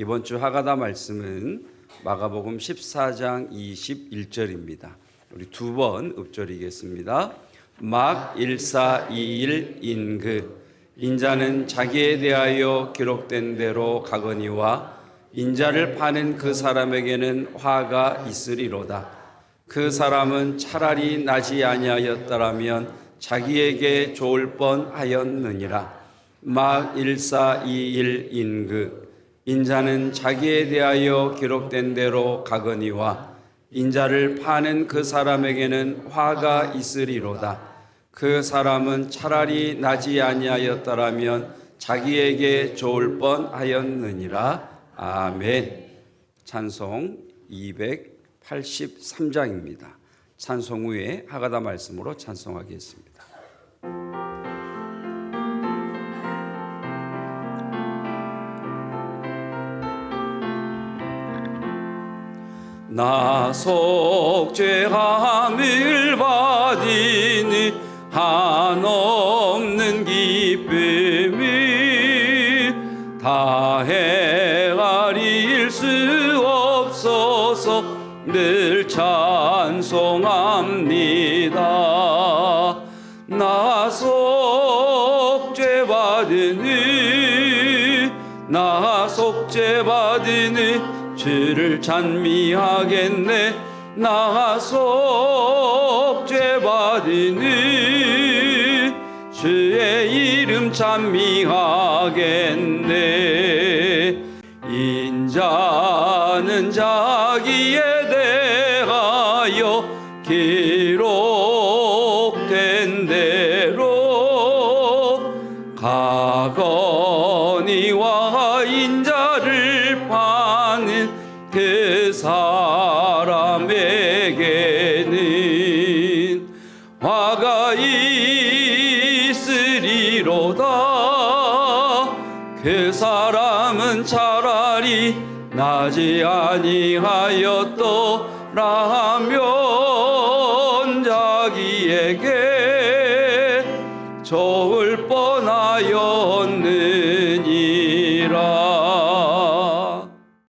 이번 주 하가다 말씀은 마가복음 14장 21절입니다. 우리 두 번 읊조리겠습니다. 막 1421 인그 인자는 자기에 대하여 기록된 대로 가거니와 인자를 파는 그 사람에게는 화가 있으리로다. 그 사람은 차라리 나지 아니하였더라면 자기에게 좋을 뻔하였느니라. 막 1421 인그 인자는 자기에 대하여 기록된 대로 가거니와 인자를 파는 그 사람에게는 화가 있으리로다. 그 사람은 차라리 나지 아니하였더라면 자기에게 좋을 뻔하였느니라. 아멘. 찬송 283장입니다. 찬송 후에 하가다 말씀으로 찬송하겠습니다. 나 속죄함을 받으니 한없는 기쁨이 다 헤아릴 수 없어서 늘 찬송합니다. 나 속죄 받으니 나 속죄 받으니 주를 찬미하겠네. 나 속죄 받으니 주의 이름 찬미하겠네. 인자는 자기에 대하여 기록된 대로 가거니와 인자를 파는 그 사람에게는 화가 있으리로다. 그 사람은 차라리 나지 아니하였더라면 자기에게 좋을 뻔하였느니라